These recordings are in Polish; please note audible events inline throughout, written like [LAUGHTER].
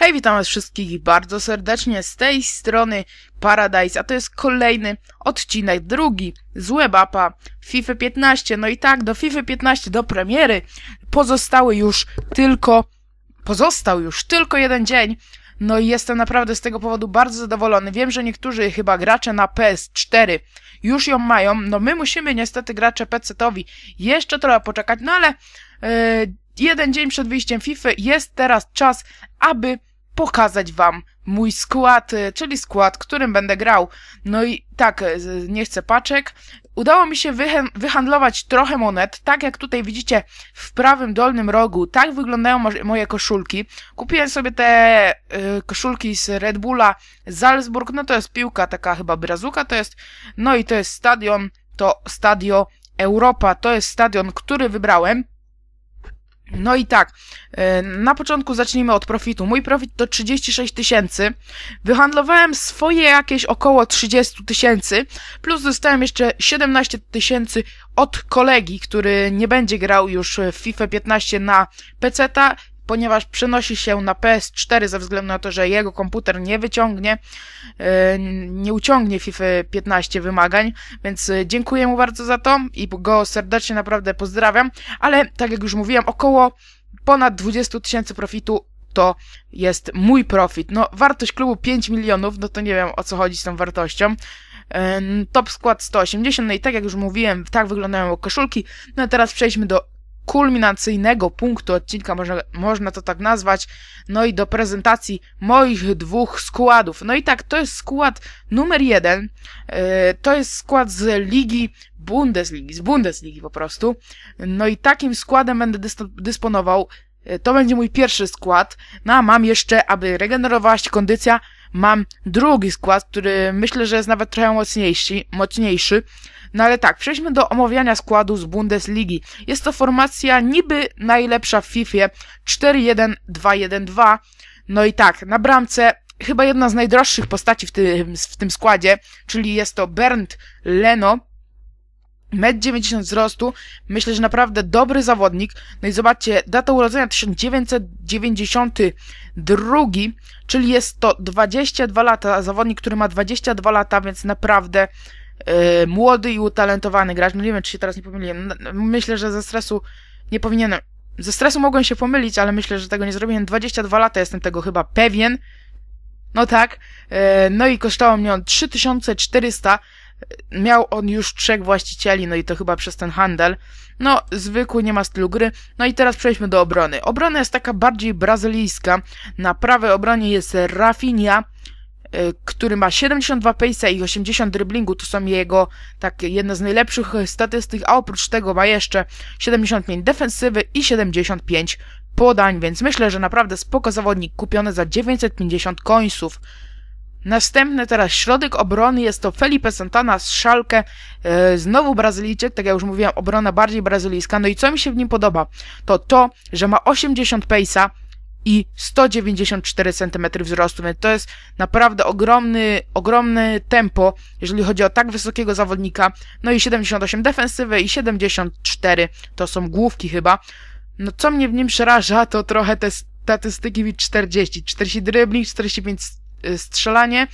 Hej, witam was wszystkich bardzo serdecznie z tej strony Paradise, a to jest kolejny odcinek, drugi z WebAppa FIFA 15. No i tak, do FIFA 15, do premiery pozostały już tylko, pozostał już tylko jeden dzień. No i jestem naprawdę z tego powodu bardzo zadowolony. Wiem, że niektórzy chyba gracze na PS4 już ją mają. No my musimy niestety gracze PC-towi jeszcze trochę poczekać, no ale... Yy, jeden dzień przed wyjściem FIFA jest teraz czas, aby pokazać wam mój skład, y, czyli skład, którym będę grał. No i tak, y, nie chcę paczek. Udało mi się wyhandlować trochę monet, tak jak tutaj widzicie w prawym dolnym rogu. Tak wyglądają moje koszulki. Kupiłem sobie te y, koszulki z Red Bulla Salzburg, no to jest piłka, taka chyba brazuka to jest. No i to jest stadion, to Stadio Europa, to jest stadion, który wybrałem. No i tak, e, na początku zacznijmy od profitu. Mój profit to 36 tysięcy. Wyhandlowałem swoje jakieś około 30 tysięcy, plus dostałem jeszcze 17 tysięcy od kolegi, który nie będzie grał już w FIFA 15 na PC-ta ponieważ przenosi się na PS4 ze względu na to, że jego komputer nie wyciągnie, e, nie uciągnie FIFA 15 wymagań, więc e, dziękuję mu bardzo za to i go serdecznie naprawdę pozdrawiam, ale tak jak już mówiłem, około ponad 20 tysięcy profitu to jest mój profit. No, wartość klubu 5 milionów, no to nie wiem o co chodzi z tą wartością. E, top skład 180, no i tak jak już mówiłem, tak wyglądają koszulki. No a teraz przejdźmy do kulminacyjnego punktu odcinka, można, można to tak nazwać, no i do prezentacji moich dwóch składów. No i tak, to jest skład numer jeden, yy, to jest skład z ligi Bundesligi, z Bundesligi po prostu. No i takim składem będę dysponował. Yy, to będzie mój pierwszy skład. No a mam jeszcze, aby regenerować się kondycja, mam drugi skład, który myślę, że jest nawet trochę mocniejszy, mocniejszy. No ale tak, przejdźmy do omawiania składu z Bundesligi. Jest to formacja niby najlepsza w FIFA 4-1-2-1-2. No i tak, na bramce chyba jedna z najdroższych postaci w tym, w tym składzie, czyli jest to Bernd Leno. 1,90 m wzrostu, myślę, że naprawdę dobry zawodnik. No i zobaczcie, data urodzenia 1992, czyli jest to 22 lata, zawodnik, który ma 22 lata, więc naprawdę yy, młody i utalentowany gracz. No nie wiem, czy się teraz nie pomyliłem. Myślę, że ze stresu nie powinienem. Ze stresu mogłem się pomylić, ale myślę, że tego nie zrobiłem. 22 lata, jestem tego chyba pewien. No tak. Yy, no i kosztował mnie on 3400. Miał on już trzech właścicieli, no i to chyba przez ten handel. No, zwykły, nie ma stylu gry. No i teraz przejdźmy do obrony. Obrona jest taka bardziej brazylijska. Na prawej obronie jest Rafinha, Y, który ma 72 pace'a i 80 driblingu, to są jego takie jedne z najlepszych statystyk, a oprócz tego ma jeszcze 75 defensywy i 75 podań, więc myślę, że naprawdę spoko zawodnik kupiony za 950 końców. Następny teraz środek obrony jest to Felipe Santana z Szalkę, yy, znowu Brazylijczyk, tak jak już mówiłem, obrona bardziej brazylijska. No i co mi się w nim podoba, to to, że ma 80 pace'a, i 194 cm wzrostu, więc to jest naprawdę ogromny, ogromne tempo, jeżeli chodzi o tak wysokiego zawodnika. No i 78 defensywy i 74 to są główki chyba. No co mnie w nim przeraża, to trochę te statystyki 40, 40 dribbling, 45 strzelanie,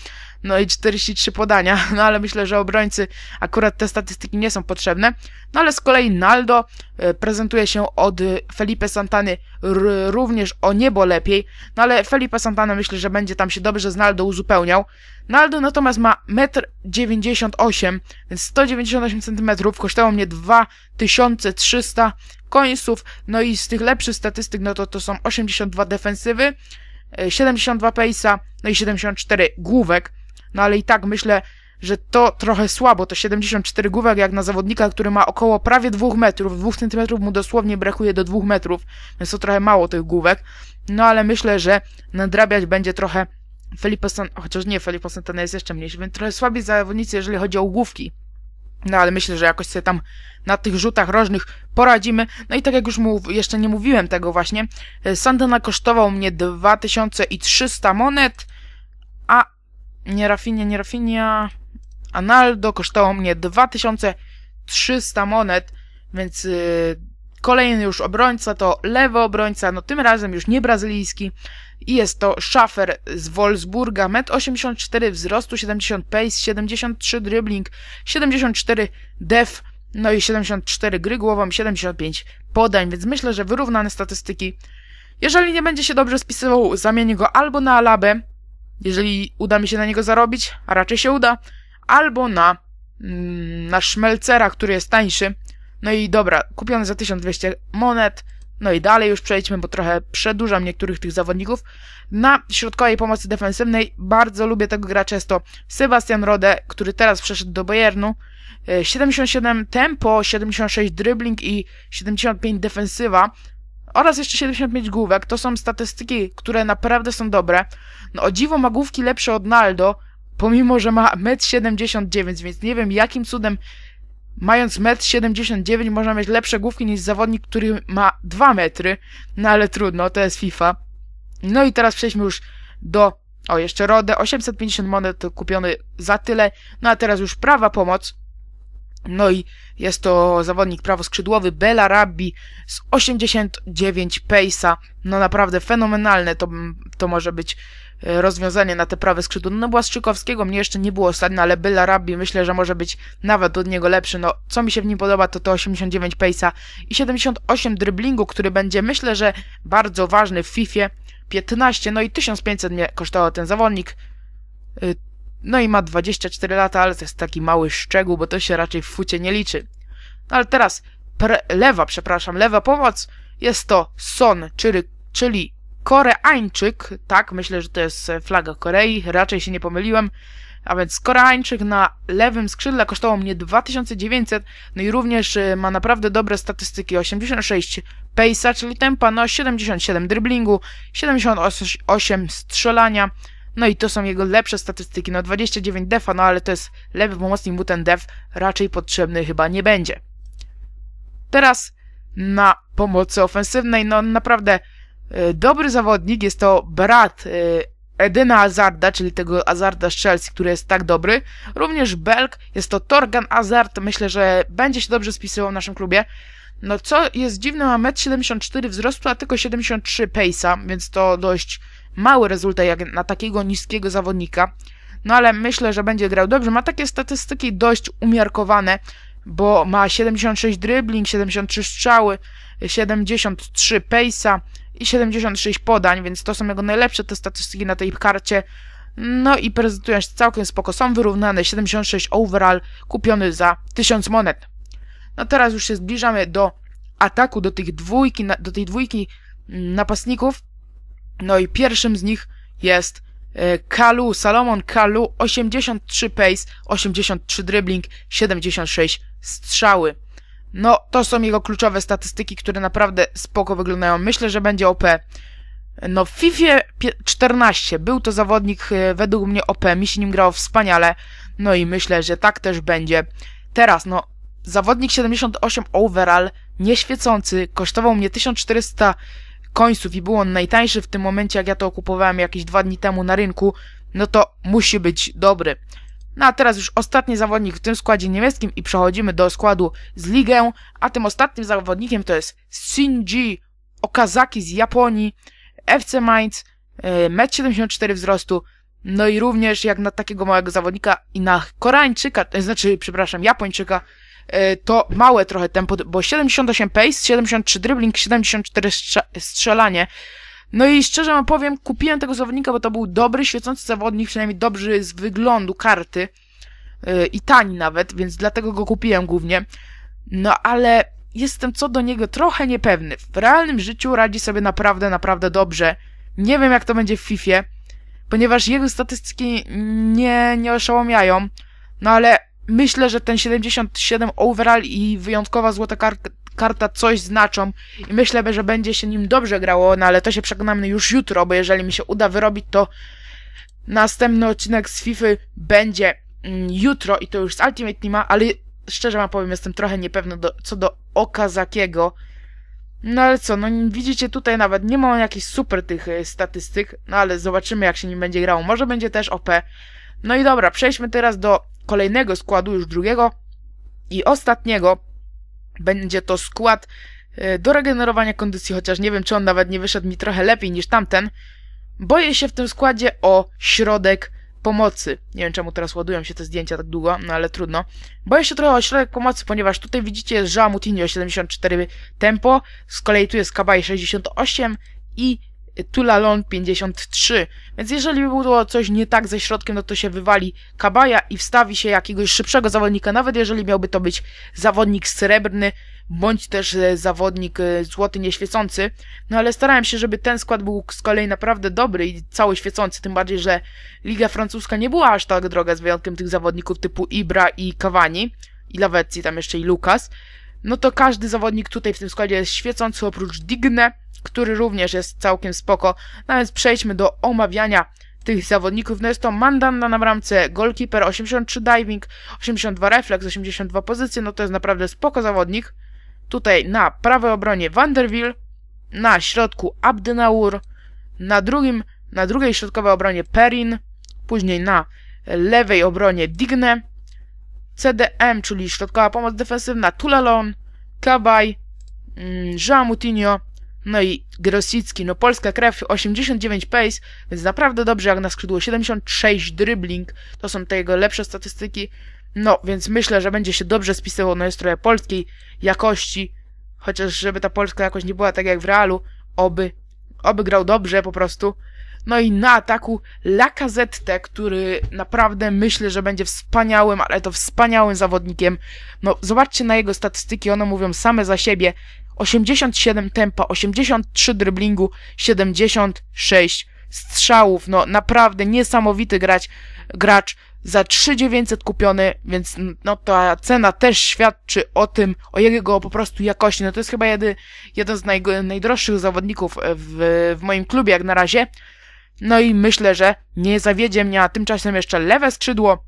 no i 43 podania, [LAUGHS] no ale myślę, że obrońcy akurat te statystyki nie są potrzebne. No ale z kolei Naldo e, prezentuje się od Felipe Santany również o niebo lepiej, no ale Felipe Santana myślę, że będzie tam się dobrze z Naldo uzupełniał. Naldo natomiast ma 1,98 m, więc 198 cm, kosztowało mnie 2300 końców, no i z tych lepszych statystyk, no to to są 82 defensywy, 72 e, pace'a, no i 74 główek. No ale i tak myślę, że to trochę słabo, to 74 główek jak na zawodnika, który ma około prawie 2 metrów, 2 centymetrów mu dosłownie brakuje do 2 metrów, więc to trochę mało tych główek. No ale myślę, że nadrabiać będzie trochę Felipe San... chociaż nie, Felipe Santana jest jeszcze mniejszy, więc trochę słabiej zawodnicy, jeżeli chodzi o główki. No ale myślę, że jakoś sobie tam na tych rzutach rożnych poradzimy. No i tak jak już mów, jeszcze nie mówiłem tego właśnie, e, Santana kosztował mnie 2300 monet, a nie Rafinia, nie Rafinia, Analdo kosztowało mnie 2300 monet, więc yy, Kolejny już obrońca to lewy obrońca, no tym razem już nie brazylijski. I jest to Schaffer z Wolfsburga, 1,84 m wzrostu, 70 pace, 73 dribbling, 74 def, no i 74 gry głową, 75 podań, więc myślę, że wyrównane statystyki. Jeżeli nie będzie się dobrze spisywał, zamienię go albo na Alabę, jeżeli uda mi się na niego zarobić, a raczej się uda, albo na, mm, na Szmelcera, który jest tańszy. No i dobra, kupiony za 1200 monet. No i dalej już przejdźmy, bo trochę przedłużam niektórych tych zawodników. Na środkowej pomocy defensywnej bardzo lubię tego gracza, jest to Sebastian Rode, który teraz przeszedł do Bayernu. 77 tempo, 76 dribbling i 75 defensywa oraz jeszcze 75 główek. To są statystyki, które naprawdę są dobre. No o dziwo ma główki lepsze od Naldo, pomimo, że ma 1,79 m, więc nie wiem jakim cudem mając 1,79 m można mieć lepsze główki niż zawodnik, który ma 2 metry, no ale trudno, to jest FIFA. No i teraz przejdźmy już do, o jeszcze Rodę, 850 monet kupiony za tyle, no a teraz już prawa pomoc, no i jest to zawodnik prawoskrzydłowy Bela Rabbi z 89 pace'a. No naprawdę fenomenalne to, to może być rozwiązanie na te prawe skrzydło. No Błaszczykowskiego mnie jeszcze nie było ostatnio, ale Bela Rabbi myślę, że może być nawet od niego lepszy. No co mi się w nim podoba to to 89 pace'a i 78 driblingu, który będzie myślę, że bardzo ważny w FIFA 15. No i 1500 mnie kosztował ten zawodnik. Y, no i ma 24 lata, ale to jest taki mały szczegół, bo to się raczej w fucie nie liczy. No ale teraz lewa, przepraszam, lewa pomoc jest to Son, czyli, czyli Koreańczyk, tak, myślę, że to jest flaga Korei, raczej się nie pomyliłem, a więc Koreańczyk na lewym skrzydle kosztował mnie 2900, no i również y, ma naprawdę dobre statystyki, 86 pace'a, czyli tempa, no 77 driblingu, 78 strzelania, no i to są jego lepsze statystyki. No 29 defa, no ale to jest lewy pomocnik mu ten def raczej potrzebny chyba nie będzie. Teraz na pomocy ofensywnej, no naprawdę dobry zawodnik, jest to brat y, Edyna Azarda, czyli tego Azarda z Chelsea, który jest tak dobry. Również Belk, jest to Torgan Azard, myślę, że będzie się dobrze spisywał w naszym klubie. No co jest dziwne, ma 1,74 m wzrostu, a tylko 73 pace'a, więc to dość mały rezultat jak na takiego niskiego zawodnika. No ale myślę, że będzie grał dobrze. Ma takie statystyki dość umiarkowane, bo ma 76 dribbling, 73 strzały, 73 pace'a i 76 podań, więc to są jego najlepsze te statystyki na tej karcie. No i prezentują się całkiem spoko. Są wyrównane 76 overall kupiony za 1000 monet. No teraz już się zbliżamy do ataku, do tych dwójki, do tej dwójki mm, napastników. No i pierwszym z nich jest Kalu, Salomon Kalu, 83 pace, 83 dribbling, 76 strzały. No, to są jego kluczowe statystyki, które naprawdę spoko wyglądają. Myślę, że będzie OP. No, w FIFA 14 był to zawodnik e, według mnie OP, mi się nim grało wspaniale. No i myślę, że tak też będzie. Teraz, no, zawodnik 78 overall, nieświecący, kosztował mnie 1400 końców i był on najtańszy w tym momencie, jak ja to kupowałem jakieś dwa dni temu na rynku, no to musi być dobry. No a teraz już ostatni zawodnik w tym składzie niemieckim i przechodzimy do składu z ligę, a tym ostatnim zawodnikiem to jest Shinji Okazaki z Japonii, FC Mainz, 1,74 m wzrostu, no i również jak na takiego małego zawodnika i na Koreańczyka, to znaczy, przepraszam, Japończyka, E, to małe trochę tempo, bo 78 pace, 73 dribbling, 74 strzelanie. No i szczerze wam powiem, kupiłem tego zawodnika, bo to był dobry, świecący zawodnik, przynajmniej dobry z wyglądu karty yy, i tani nawet, więc dlatego go kupiłem głównie. No ale jestem co do niego trochę niepewny. W realnym życiu radzi sobie naprawdę, naprawdę dobrze. Nie wiem jak to będzie w FIFA, ponieważ jego statystyki nie, nie oszałamiają. No ale myślę, że ten 77 overall i wyjątkowa złota kar karta coś znaczą i myślę, że będzie się nim dobrze grało, no ale to się przekonamy już jutro, bo jeżeli mi się uda wyrobić, to następny odcinek z FIFA będzie mm, jutro i to już z Ultimate Teama, ale szczerze wam powiem, jestem trochę niepewny do, co do Okazakiego. No ale co, no widzicie tutaj nawet nie ma jakichś super tych y, statystyk, no ale zobaczymy jak się nim będzie grało. Może będzie też OP. No i dobra, przejdźmy teraz do kolejnego składu, już drugiego i ostatniego. Będzie to skład e, do regenerowania kondycji, chociaż nie wiem, czy on nawet nie wyszedł mi trochę lepiej niż tamten. Boję się w tym składzie o środek pomocy. Nie wiem, czemu teraz ładują się te zdjęcia tak długo, no ale trudno. Boję się trochę o środek pomocy, ponieważ tutaj widzicie jest Jean Moutinho 74 tempo, z kolei tu jest Kabaj 68 i Tulalon 53. Więc jeżeli by było coś nie tak ze środkiem, no to się wywali Kabaja i wstawi się jakiegoś szybszego zawodnika, nawet jeżeli miałby to być zawodnik srebrny, bądź też e, zawodnik e, złoty nieświecący. No ale starałem się, żeby ten skład był z kolei naprawdę dobry i cały świecący, tym bardziej, że Liga Francuska nie była aż tak droga z wyjątkiem tych zawodników typu Ibra i Cavani i Lavezzi, tam jeszcze i Lucas. No to każdy zawodnik tutaj w tym składzie jest świecący oprócz Digne, który również jest całkiem spoko. No więc przejdźmy do omawiania tych zawodników. No jest to Mandanda na bramce, goalkeeper 83 diving, 82 refleks, 82 pozycje, no to jest naprawdę spoko zawodnik. Tutaj na prawej obronie Vanderwill, na środku Abdenaur, na drugim, na drugiej środkowej obronie Perin, później na lewej obronie Digne, CDM, czyli środkowa pomoc defensywna Tulalon, Kabaj, mm, Jean Moutinho, no i Grosicki, no polska krew, 89 pace, więc naprawdę dobrze jak na skrzydło, 76 dribbling, to są te jego lepsze statystyki, no więc myślę, że będzie się dobrze spisywał, jest trochę polskiej jakości, chociaż żeby ta polska jakość nie była tak jak w Realu, oby, oby grał dobrze po prostu. No i na ataku Lacazette, który naprawdę myślę, że będzie wspaniałym, ale to wspaniałym zawodnikiem. No zobaczcie na jego statystyki, one mówią same za siebie. 87 tempa, 83 driblingu, 76 strzałów. No naprawdę niesamowity grać, gracz za 3900 kupiony, więc no ta cena też świadczy o tym, o jego po prostu jakości. No to jest chyba jedy, jeden z naj, najdroższych zawodników w, w moim klubie jak na razie. No i myślę, że nie zawiedzie mnie, a tymczasem jeszcze lewe skrzydło.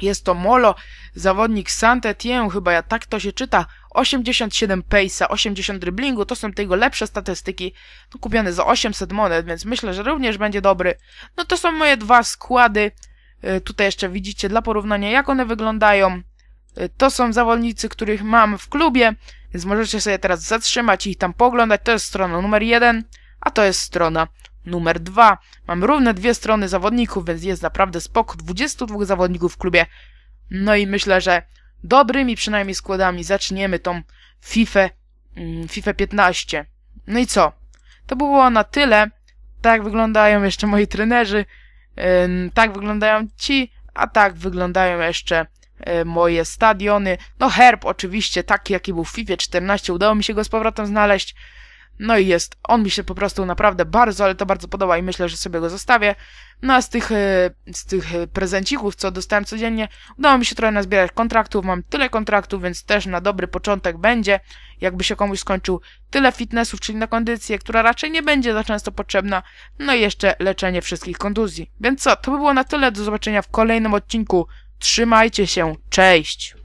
Jest to Molo, zawodnik Saint-Étienne, chyba ja tak to się czyta. 87 pace'a, 80 driblingu, to są tego lepsze statystyki. No, kupiony za 800 monet, więc myślę, że również będzie dobry. No to są moje dwa składy. Y, tutaj jeszcze widzicie dla porównania, jak one wyglądają. Y, to są zawodnicy, których mam w klubie, więc możecie sobie teraz zatrzymać i ich tam poglądać. To jest strona numer jeden, a to jest strona numer dwa. Mam równe dwie strony zawodników, więc jest naprawdę spoko. 22 zawodników w klubie. No i myślę, że dobrymi przynajmniej składami zaczniemy tą FIFA, mm, FIFA 15. No i co? To było na tyle. Tak wyglądają jeszcze moi trenerzy. Tak wyglądają ci, a tak wyglądają jeszcze e, moje stadiony. No herb oczywiście taki jaki był w FIFA 14 udało mi się go z powrotem znaleźć. No i jest, on mi się po prostu naprawdę bardzo, ale to bardzo podoba i myślę, że sobie go zostawię. No a z tych, e, z tych e, prezencików, co dostałem codziennie, udało mi się trochę nazbierać kontraktów. Mam tyle kontraktów, więc też na dobry początek będzie, jakby się komuś skończył tyle fitnessów, czyli na kondycję, która raczej nie będzie za często potrzebna. No i jeszcze leczenie wszystkich kontuzji. Więc co, to by było na tyle. Do zobaczenia w kolejnym odcinku. Trzymajcie się. Cześć!